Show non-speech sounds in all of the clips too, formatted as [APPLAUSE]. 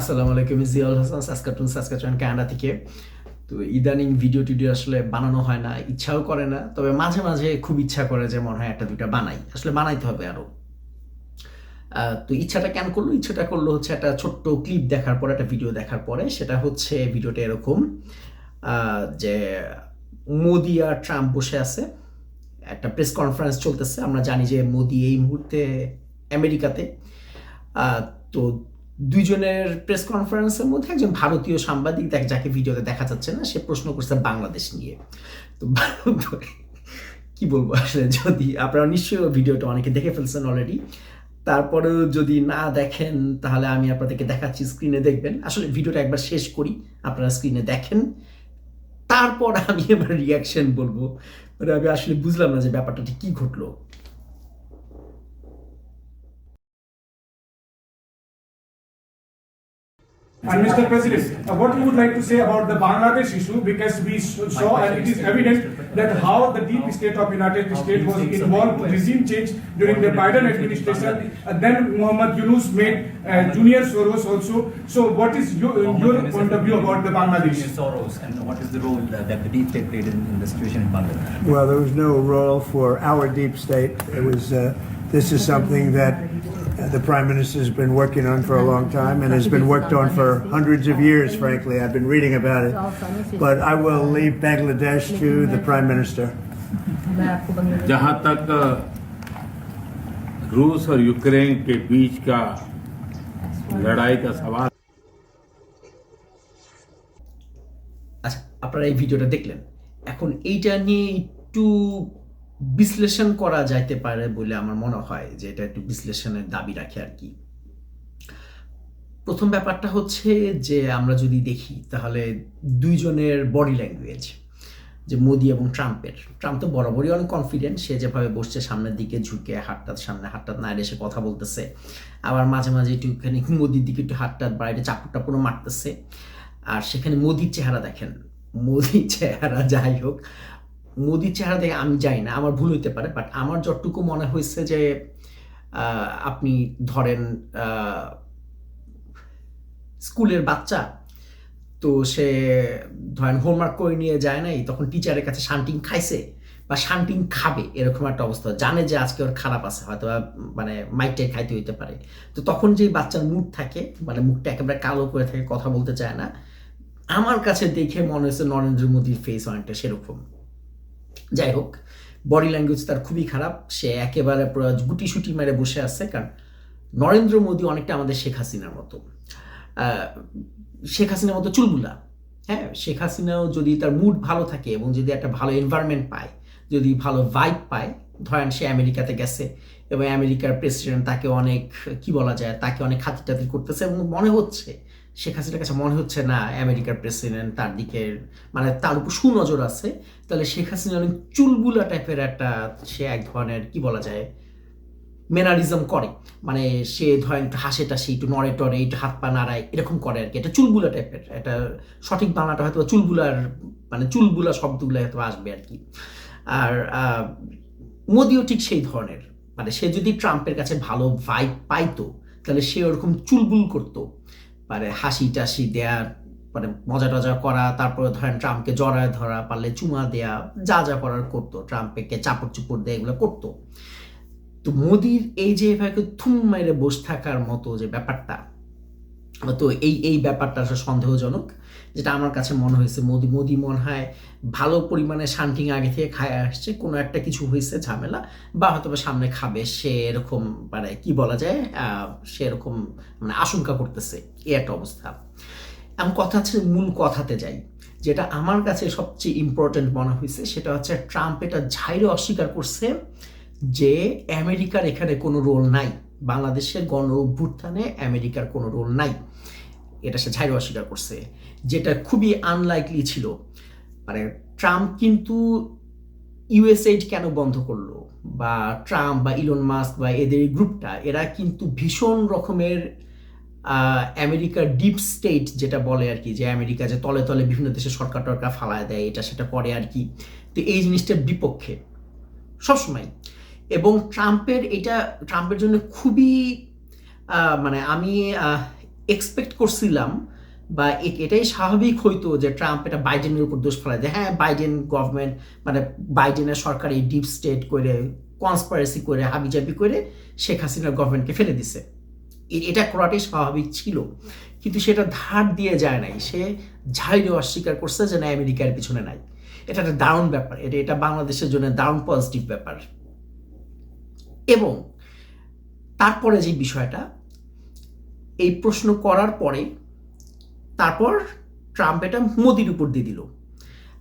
আসসালামু আলাইকুম Ziaul Hasan Saskatoon Saskatchewan Canada থেকে। তো ইদানিং ভিডিও টিডিও আসলে বানানো হয় না ইচ্ছাও করে না তবে মাঝে মাঝে খুব ইচ্ছা করে যে মনে হয় একটা দুইটা বানাই। আসলে বানাইতে হবে আরও। আহ, তো ইচ্ছাটা কেন করল? ইচ্ছাটা করল হচ্ছে একটা ছোট্ট ক্লিপ দেখার পর একটা ভিডিও দেখার পরে সেটা হচ্ছে ভিডিওটা এরকম যে মোদি আর ট্রাম্প বসে আছে। একটা প্রেস কনফারেন্স চলতেছে আমরা জানি যে মোদি এই মুহূর্তে আমেরিকাতে। তো দুইজনের প্রেস কনফারেন্সের মধ্যে একজন ভারতীয় সাংবাদিক দেখ, যাকে ভিডিওতে দেখা যাচ্ছে না, সে প্রশ্ন করছে বাংলাদেশ নিয়ে। তো [LAUGHS] কি বলব আসলে, যদি আপনারা নিশ্চয়ই ভিডিওটা অনেকে দেখে ফেলছেন অলরেডি তারপরেও যদি না দেখেন, তাহলে আমি আপনাদেরকে দেখাচ্ছি স্ক্রিনে দেখবেন। আসলে ভিডিওটা একবার শেষ করি, আপনারা স্ক্রিনে দেখেন। তারপর আমি এবার রিয়াকশন বলব। মানে আমি আসলে বুঝলাম না যে ব্যাপারটা ঠিক কি ঘটলো। And Mr. President, uh, what you would like to say about the Bangladesh issue? Because we saw and it is evident that how the deep state of United States was involved in regime change during the Biden administration. And then Muhammad Yunus made uh, Junior Soros also. So what is your, your point of view about the Bangladesh? Soros and what is the role uh, that the deep state played in, in the situation in Bangladesh? Well, there was no role for our deep state. It was. Uh, this is something that uh, the prime minister has been working on for a long time and has been worked on for hundreds of years. Frankly, I've been reading about it, but I will leave Bangladesh to the prime minister. जहां तक रूस और Ukraine के बीच का लड़ाई का सवाल আচ্ছা আপনারা এই ভিডিওটা দেখলেন এখন এইটা নিয়ে একটু বিশ্লেষণ করা যাইতে পারে বলে আমার মনে হয় যে এটা একটু বিশ্লেষণের দাবি রাখে আর কি। প্রথম ব্যাপারটা হচ্ছে যে আমরা যদি দেখি তাহলে দুইজনের বডি ল্যাঙ্গুয়েজ যে মোদি এবং ট্রাম্পের। ট্রাম্প তো বরাবরই অনেক কনফিডেন্ট সে যেভাবে বসছে সামনের দিকে ঝুঁকে হাতটাত সামনে হাতটাত না এসে কথা বলতেছে। আবার মাঝে মাঝে একটুখানি মোদির দিকে একটু হাতটাত বাইরে চাপড় টাপড়ও মারতেছে। আর সেখানে মোদির চেহারা দেখেন। মোদির চেহারা যাই হোক মোদির চেহারা দেখে আমি যাই না, আমার ভুল হইতে পারে বাট আমার যতটুকু মনে হয়েছে যে আপনি ধরেন স্কুলের বাচ্চা, তো সে ধরেন হোমওয়ার্ক করে নিয়ে যায় নাই, তখন টিচারের কাছে শান্টিং খাইছে বা শান্টিং খাবে, এরকম একটা অবস্থা, জানে যে আজকে ওর খারাপ আছে, হয়তো মানে মাইকটাই খাইতে হইতে পারে। তো তখন যেই বাচ্চার মুড থাকে মানে মুখটা একেবারে কালো করে থাকে, কথা বলতে চায় না, আমার কাছে দেখে মনে হয়েছে নরেন্দ্র মোদীর ফেস অনেকটা সেরকম। যাই হোক বডি ল্যাঙ্গুয়েজ তার খুবই খারাপ। সে একেবারে গুটি সুটি মেরে বসে আছে, কারণ নরেন্দ্র মোদী অনেকটা আমাদের শেখ হাসিনার মতো। শেখ হাসিনার মতো চুলবুলা হ্যাঁ শেখ হাসিনাও যদি তার মুড ভালো থাকে এবং যদি একটা ভালো এনভায়রনমেন্ট পায়, যদি ভালো ভাইব পায়, ধরেন সে আমেরিকাতে গেছে এবং আমেরিকার প্রেসিডেন্ট তাকে অনেক, কি বলা যায়, তাকে অনেক খাতির টাতির করতেছে এবং মনে হচ্ছে শেখ হাসিনার কাছে মনে হচ্ছে, না, আমেরিকার প্রেসিডেন্ট তার দিকে মানে তার উপর সুনজর আছে। তাহলে শেখ হাসিনা অনেক চুলবুলা টাইপের একটা, সে এক ধরনের, কি বলা যায় মেনারিজম করে। মানে সে ধরেন একটু হাসে টাসে একটু নড়ে টড়ে একটু হাত পা নাড়ায়, এরকম করে আর কি। এটা চুলবুলা টাইপের এটা সঠিক বাংলাটা হয়তো চুলবুলার মানে চুলবুলা শব্দগুলো হয়তো আসবে আর কি। আর মোদিও ঠিক সেই ধরনের। মানে সে যদি ট্রাম্পের কাছে ভালো ভাইব পাইতো, তাহলে সে ওরকম চুলবুল করতো। মানে হাসি টাসি দেয়া মানে মজা টজা করা, তারপরে ধরেন ট্রাম্পকে জড়ায় ধরা, পারলে চুমা দেয়া, যা যা করার করতো, ট্রাম্পকে চাপড় চুপড় দেয়া, এগুলো করতো। তো মোদির এই যে এভাবে থুম মেরে বসে থাকার মতো যে ব্যাপারটা তো এই এই ব্যাপারটা আসলে সন্দেহজনক, যেটা আমার কাছে মনে হয়েছে। মোদি মোদি মনে হয় ভালো পরিমাণে শান্টিং আগে থেকে খায় আসছে, কোনো একটা কিছু হয়েছে ঝামেলা, বা হয়তো সামনে খাবে, সে এরকম মানে কি বলা যায় সে এরকম মানে আশঙ্কা করতেছে, এই একটা অবস্থা। এখন কথা হচ্ছে মূল কথাতে যাই, যেটা আমার কাছে সবচেয়ে ইম্পর্টেন্ট মনে হয়েছে, সেটা হচ্ছে ট্রাম্প এটা ঝাইরে অস্বীকার করছে যে আমেরিকার এখানে কোনো রোল নাই। বাংলাদেশের গণ অভ্যুত্থানে আমেরিকার কোনো রোল নাই। এটা সে ঝাইরে অস্বীকার করছে। যেটা খুবই আনলাইকলি ছিল। মানে ট্রাম্প কিন্তু ইউএসএইড কেন বন্ধ করল? বা ট্রাম্প বা ইলন মাস্ক বা এদের গ্রুপটা এরা কিন্তু ভীষণ রকমের আমেরিকার ডিপ স্টেট যেটা বলে আর কি, যে আমেরিকা যে তলে তলে বিভিন্ন দেশে সরকার টরকার ফালায় দেয়, এটা সেটা করে আর কি। তো এই জিনিসটার বিপক্ষে সবসময় এবং ট্রাম্পের এটা, ট্রাম্পের জন্য খুবই মানে আমি এক্সপেক্ট করছিলাম বা এটাই স্বাভাবিক হইতো যে ট্রাম্প এটা বাইডেনের উপর দোষ ফেলায় দেয় হ্যাঁ বাইডেন গভর্নমেন্ট মানে বাইডেনের সরকার এই ডিপ স্টেট করে কনসপারেসি করে, হাবিজাবি করে শেখ হাসিনার গভর্নমেন্টকে ফেলে দিছে। এটা করাটাই স্বাভাবিক ছিল। কিন্তু সেটা ধার দিয়ে যায় নাই। সে ঝাড়িয়ে অস্বীকার করছে যে না, আমেরিকার পিছনে নাই। এটা একটা দারুণ ব্যাপার। এটা এটা বাংলাদেশের জন্য দারুণ পজিটিভ ব্যাপার। এবং তারপরে যে বিষয়টা, এই প্রশ্ন করার পরে তারপর ট্রাম্প এটা মোদির উপর দিয়ে দিল।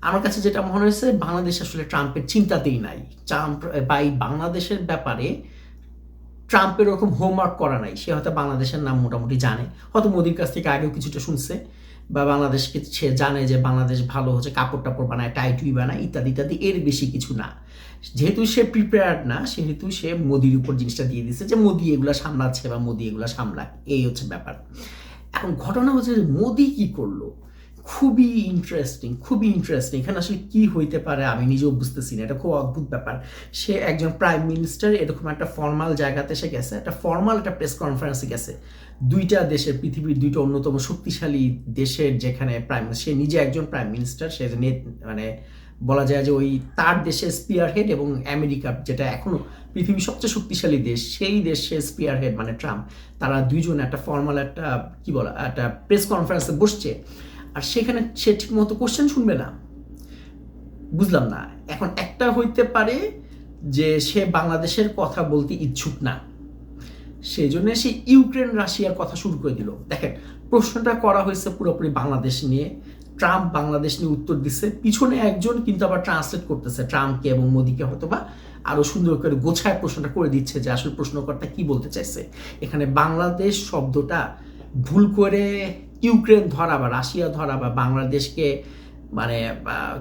আমার কাছে যেটা মনে হয়েছে, বাংলাদেশ আসলে ট্রাম্পের চিন্তাতেই নাই। ট্রাম্প বা এই বাংলাদেশের ব্যাপারে ট্রাম্পের ওরকম হোমওয়ার্ক করা নাই। সে হয়তো বাংলাদেশের নাম মোটামুটি জানে। হয়তো মোদির কাছ থেকে আগেও কিছুটা শুনছে। বা বাংলাদেশকে সে জানে যে বাংলাদেশ ভালো হচ্ছে, কাপড় টাপড় বানায় টাইটুই বানায়, ইত্যাদি ইত্যাদি, এর বেশি কিছু না। যেহেতু সে প্রিপেয়ার্ড না, সেহেতু সে মোদির উপর জিনিসটা দিয়ে দিচ্ছে যে মোদি এগুলা সামলাচ্ছে বা মোদি এগুলা সামলাক। এই হচ্ছে ব্যাপার। এখন ঘটনা হচ্ছে যে মোদি কী করল? খুবই ইন্টারেস্টিং খুবই ইন্টারেস্টিং এখানে আসলে কি হইতে পারে আমি নিজেও বুঝতেছি না, এটা খুব অদ্ভুত ব্যাপার। সে একজন প্রাইম মিনিস্টার এরকম একটা ফর্মাল জায়গাতে সে গেছে, একটা ফর্মাল একটা প্রেস কনফারেন্সে গেছে। দুইটা দেশের, পৃথিবীর দুইটা অন্যতম শক্তিশালী দেশের যেখানে প্রাইম সে নিজে একজন প্রাইম মিনিস্টার সে মানে বলা যায় যে ওই তার দেশের স্পিয়ার হেড এবং আমেরিকা যেটা এখনও পৃথিবীর সবচেয়ে শক্তিশালী দেশ, সেই দেশের স্পিয়ার হেড মানে ট্রাম্প তারা দুইজন একটা ফর্মাল একটা, কি বলা, একটা প্রেস কনফারেন্সে বসছে। আর সেখানে সে ঠিক মতো কোশ্চেন শুনবে না। বুঝলাম না। এখন একটা হইতে পারে যে সে বাংলাদেশের কথা বলতে ইচ্ছুক না। সেই জন্য সে ইউক্রেন, রাশিয়ার কথা শুরু করে দিল। দেখেন, প্রশ্নটা করা হয়েছে পুরোপুরি বাংলাদেশ নিয়ে। ট্রাম্প বাংলাদেশ নিয়ে উত্তর দিচ্ছে পিছনে একজন কিন্তু আবার ট্রান্সলেট করতেছে, ট্রাম্পকে এবং মোদিকে হয়তো বা আরও সুন্দর করে গোছায় প্রশ্নটা করে দিচ্ছে যে আসলে প্রশ্নকর্তা কি বলতে চাইছে। এখানে বাংলাদেশ শব্দটা ভুল করে ইউক্রেন ধরা বা রাশিয়া ধরা বা বাংলাদেশকে মানে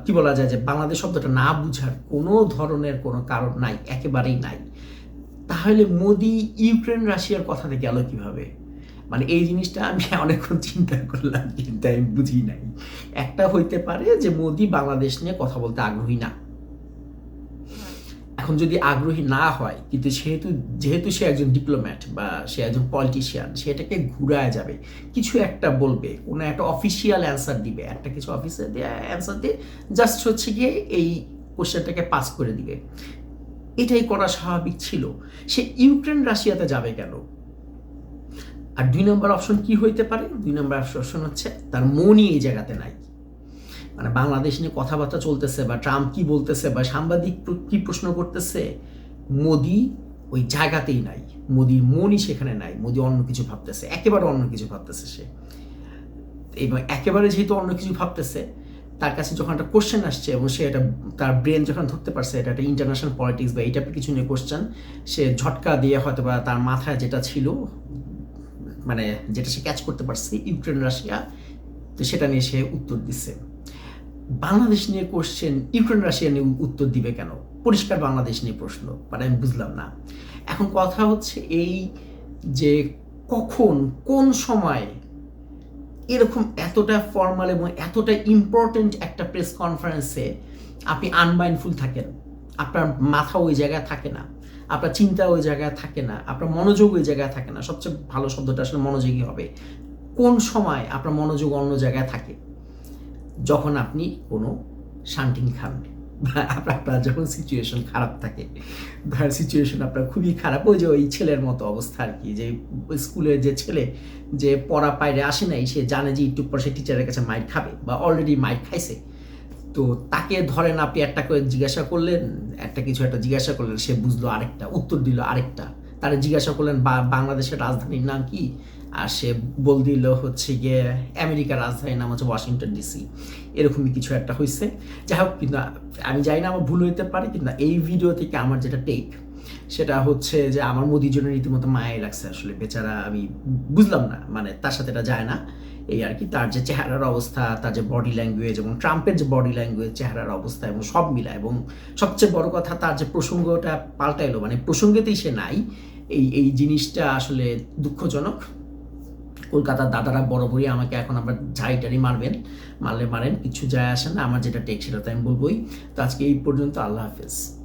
কি বলা যায় যে বাংলাদেশ শব্দটা না বুঝার কোনো ধরনের কোনো কারণ নাই, একেবারেই নাই। তাহলে মোদি ইউক্রেন, রাশিয়ার কথাতে গেল কীভাবে? মানে এই জিনিসটা আমি অনেকক্ষণ চিন্তা করলাম, কিন্তু আমি বুঝি নাই। একটা হইতে পারে যে মোদি বাংলাদেশ নিয়ে কথা বলতে আগ্রহী না। এখন যদি আগ্রহী না হয়, কিন্তু সেহেতু, যেহেতু সে একজন ডিপ্লোম্যাট বা সে একজন পলিটিশিয়ান সেটাকে ঘুরায় যাবে। কিছু একটা বলবে, কোনো একটা অফিসিয়াল অ্যান্সার দিবে। একটা কিছু অফিসে অ্যান্সার দিয়ে জাস্ট হচ্ছে গিয়ে এই কোশ্চেনটাকে পাস করে দিবে। এটাই করা স্বাভাবিক ছিল। সে ইউক্রেন, রাশিয়াতে যাবে কেন? আর দুই নম্বর অপশন কি হইতে পারে? দুই নম্বর অপশন হচ্ছে তার মনই এই জায়গাতে নাই। মানে বাংলাদেশ নিয়ে কথাবার্তা চলতেছে বা ট্রাম্প কি বলতেছে বা সাংবাদিক কি প্রশ্ন করতেছে, মোদি ওই জায়গাতেই নাই। মোদির মনই সেখানে নাই। মোদি অন্য কিছু ভাবতেছে। একেবারে অন্য কিছু ভাবতেছে সে। এবং একেবারে যেহেতু অন্য কিছু ভাবতেছে, তার কাছে যখন একটা কোশ্চেন আসছে এবং সে এটা, তার ব্রেন যখন ধরতে পারছে, এটা একটা ইন্টারন্যাশনাল পলিটিক্স বা এই টাইপের কিছু নিয়ে কোশ্চেন সে ঝটকা দিয়ে হয়তো বা তার মাথায় যেটা ছিল মানে যেটা সে ক্যাচ করতে পারছে ইউক্রেন রাশিয়া তো সেটা নিয়ে সে উত্তর দিচ্ছে। বাংলাদেশ নিয়ে কোশ্চেন ইউক্রেন, রাশিয়া নিয়ে উত্তর দিবে কেন? পরিষ্কার বাংলাদেশ নিয়ে প্রশ্ন মানে আমি বুঝলাম না। এখন কথা হচ্ছে এই যে কখন, কোন সময় এরকম এতটা ফর্মাল এবং এতটা ইম্পর্টেন্ট একটা প্রেস কনফারেন্সে আপনি আনমাইন্ডফুল থাকেন। আপনার মাথা ওই জায়গায় থাকে না, আপনার চিন্তা ওই জায়গায় থাকে না, আপনার মনোযোগ ওই জায়গায় থাকে না। সবচেয়ে ভালো শব্দটা আসলে মনোযোগী হবে। কোন সময় আপনার মনোযোগ অন্য জায়গায় থাকে? যখন আপনি কোনো শান্টিং খান আপনার যখন সিচুয়েশন খারাপ থাকে ধর সিচুয়েশন আপনার খুবই খারাপ, ওই যে ওই ছেলের মতো অবস্থা আর কি, যে স্কুলের যে ছেলে যে পড়া পাইরে আসে নাই, সে জানে যে একটু পর সে টিচারের কাছে মাইর খাবে, বা অলরেডি মাইর খাইছে। তো তাকে ধরেন আপনি একটা করে জিজ্ঞাসা করলেন, একটা কিছু একটা জিজ্ঞাসা করলেন, সে বুঝলো আরেকটা, উত্তর দিল আরেকটা। তারা জিজ্ঞাসা করলেন বাংলাদেশের রাজধানীর নাম কি? আর সে বল দিল হচ্ছে গিয়ে আমেরিকার রাজধানীর নাম হচ্ছে ওয়াশিংটন ডিসি। এরকমই কিছু একটা হয়েছে যাই হোক, কিন্তু আমি জানি না, আমার ভুল হইতে পারে, কিন্তু এই ভিডিও থেকে আমার যেটা টেক সেটা হচ্ছে যে আমার মোদির জন্য রীতিমতো মায়াই লাগছে। আসলে বেচারা, আমি বুঝলাম না মানে তার সাথে এটা যায় না। এই আর কি, তার যে চেহারার অবস্থা, তার যে বডি ল্যাঙ্গুয়েজ এবং ট্রাম্পের যে বডি ল্যাঙ্গুয়েজ চেহারার অবস্থা এবং সব মিলা এবং সবচেয়ে বড় কথা, তার যে প্রসঙ্গটা পাল্টাইলো মানে প্রসঙ্গেতেই সে নাই। এই এই জিনিসটা আসলে দুঃখজনক। কলকাতার দাদারা বরাবরই আমাকে এখন আবার ঝাড়িটারি মারবেন, মারলে মারেন, কিছু যায় আসেন না, আমার যেটা টেক সেটা তো আমি বলবোই। তো আজকে এই পর্যন্ত, আল্লাহ হাফেজ।